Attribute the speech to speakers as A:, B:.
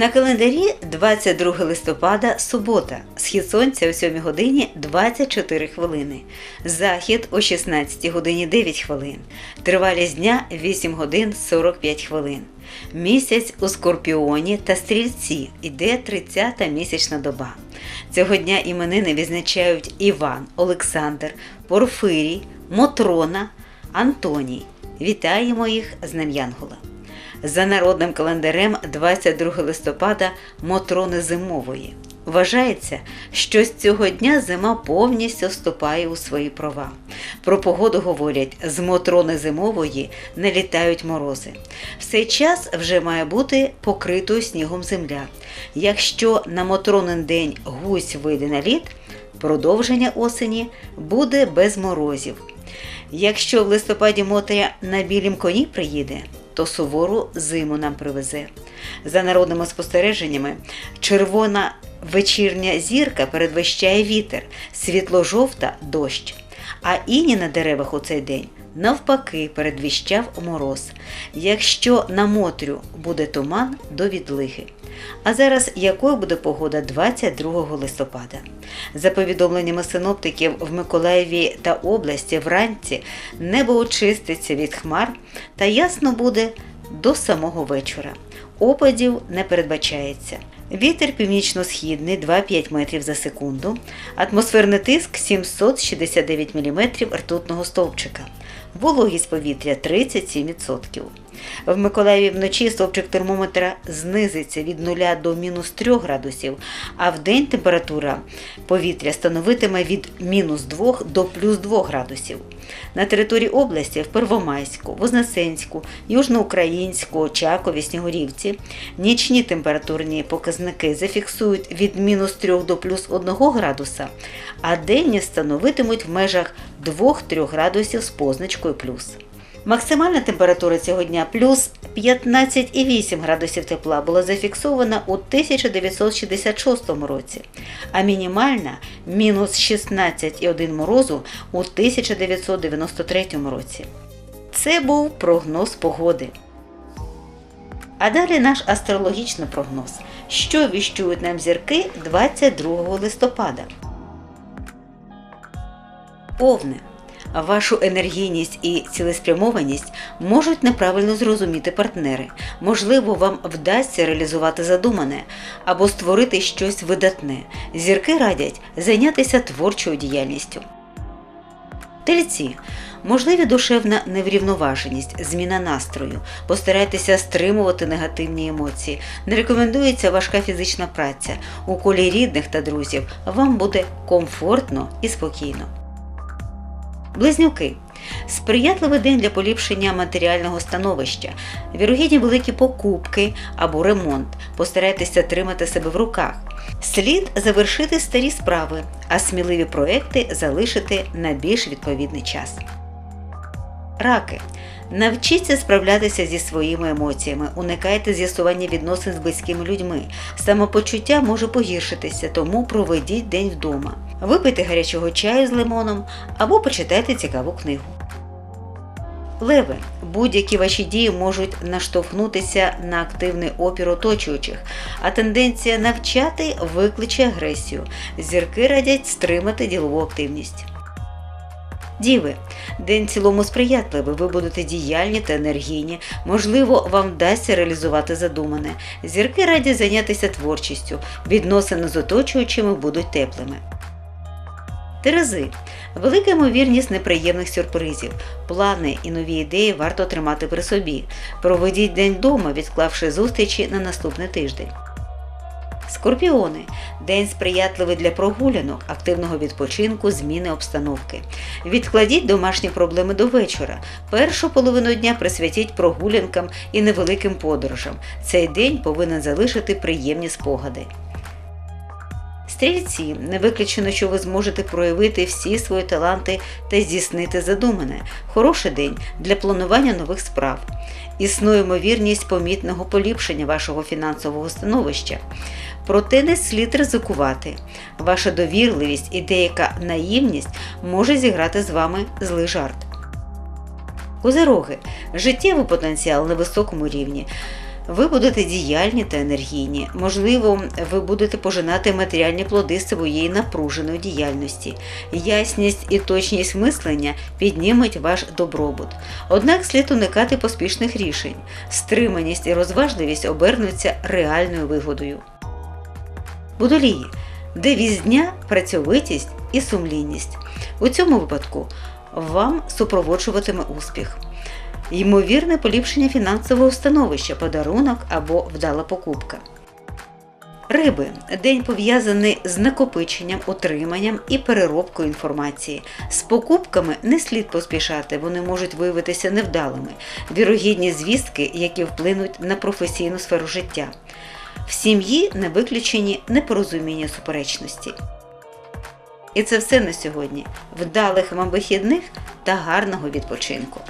A: На календарі 22 листопада субота. Схід сонця о 7 годині 24 хвилини. Захід о 16 годині 9 хвилин. Тривалість дня 8 годин 45 хвилин. Місяць у Скорпіоні та Стрільці іде 30-та місячна доба. Цього дня іменини відзначають Іван, Олександр, Порфирій, Мотрона, Антоній. Вітаємо їх з Днем Янгола. За народним календарем 22 листопада Мотрони зимової. Вважається, що з цього дня зима повністю вступає у свої права. Про погоду говорять, з Мотрони зимової не літають морози. В цей час вже має бути покритою снігом земля. Якщо на Мотронин день гусь вийде на лід, продовження осені буде без морозів. Якщо в листопаді Мотря на білім коні приїде, то сувору зиму нам привезе. За народними спостереженнями, червона вечірня зірка передвищає вітер, світло-жовта дощ. А іні на деревах у цей день навпаки передвіщав мороз. Якщо на Мотрю буде туман до відлиги. А зараз якою буде погода 22 листопада? За повідомленнями синоптиків в Миколаєві та області вранці небо очиститься від хмар та ясно буде до самого вечора. Опадів не передбачається. Вітер північно-східний 2,5 метрів за секунду, атмосферний тиск 769 мм ртутного стовпчика, вологість повітря 37%. В Миколаєві вночі стовпчик термометра знизиться від 0 до мінус 3 градусів, а в день температура повітря становитиме від мінус 2 до плюс 2 градусів. На території області в Первомайську, Вознесенську, Южноукраїнську, Очакові, Снігурівці нічні температурні показники зафіксують від мінус 3 до плюс 1 градуса, а денні становитимуть в межах 2-3 градусів з позначкою плюс. Максимальна температура цього дня плюс 15,8 градусів тепла була зафіксована у 1966 році, а мінімальна мінус 16,1 морозу у 1993 році. Це був прогноз погоди. А далі наш астрологічний прогноз, що віщують нам зірки 22 листопада. Повне. Вашу енергійність і цілеспрямованість можуть неправильно зрозуміти партнери. Можливо, вам вдасться реалізувати задумане або створити щось видатне. Зірки радять зайнятися творчою діяльністю. Тельці. Можливі душевна неврівноваженість, зміна настрою. Постарайтеся стримувати негативні емоції. Не рекомендується важка фізична праця. У колі рідних та друзів вам буде комфортно і спокійно. Близнюки. Сприятливий день для поліпшення матеріального становища, вірогідні великі покупки або ремонт. Постарайтеся тримати себе в руках. Слід завершити старі справи, а сміливі проекти залишити на більш відповідний час. Раки. Навчіться справлятися зі своїми емоціями, уникайте з'ясування відносин з близькими людьми. Самопочуття може погіршитися, тому проведіть день вдома. Випийте гарячого чаю з лимоном або почитайте цікаву книгу. Леви. Будь-які ваші дії можуть наштовхнутися на активний опір оточуючих, а тенденція навчати викличе агресію. Зірки радять стримати ділову активність. Діви, день цілому сприятливий, ви будете діяльні та енергійні, можливо, вам вдасться реалізувати задумане. Зірки раді зайнятися творчістю, відносини з оточуючими будуть теплими. Терези. Велика ймовірність неприємних сюрпризів. Плани і нові ідеї варто тримати при собі. Проведіть день вдома, відклавши зустрічі на наступний тиждень. Скорпіони день сприятливий для прогулянок, активного відпочинку, зміни обстановки. Відкладіть домашні проблеми до вечора. Першу половину дня присвятіть прогулянкам і невеликим подорожам. Цей день повинен залишити приємні спогади. Стрільці не виключено, що ви зможете проявити всі свої таланти та здійснити задумане. Хороший день для планування нових справ. Існує ймовірність помітного поліпшення вашого фінансового становища. Проте не слід ризикувати. Ваша довірливість і деяка наївність може зіграти з вами злий жарт. Козироги. Життєвий потенціал на високому рівні. Ви будете діяльні та енергійні. Можливо, ви будете пожинати матеріальні плоди своєї напруженої діяльності. Ясність і точність мислення піднімуть ваш добробут. Однак слід уникати поспішних рішень. Стриманість і розважливість обернуться реальною вигодою. Водолії. Девіз дня працьовитість і сумлінність. У цьому випадку вам супроводжуватиме успіх. Ймовірне поліпшення фінансового становища, подарунок або вдала покупка. Риби день пов'язаний з накопиченням, отриманням і переробкою інформації. З покупками не слід поспішати, вони можуть виявитися невдалими. Вірогідні звістки, які вплинуть на професійну сферу життя. В сім'ї не виключені непорозуміння суперечності. І це все на сьогодні. Вдалих вам вихідних та гарного відпочинку!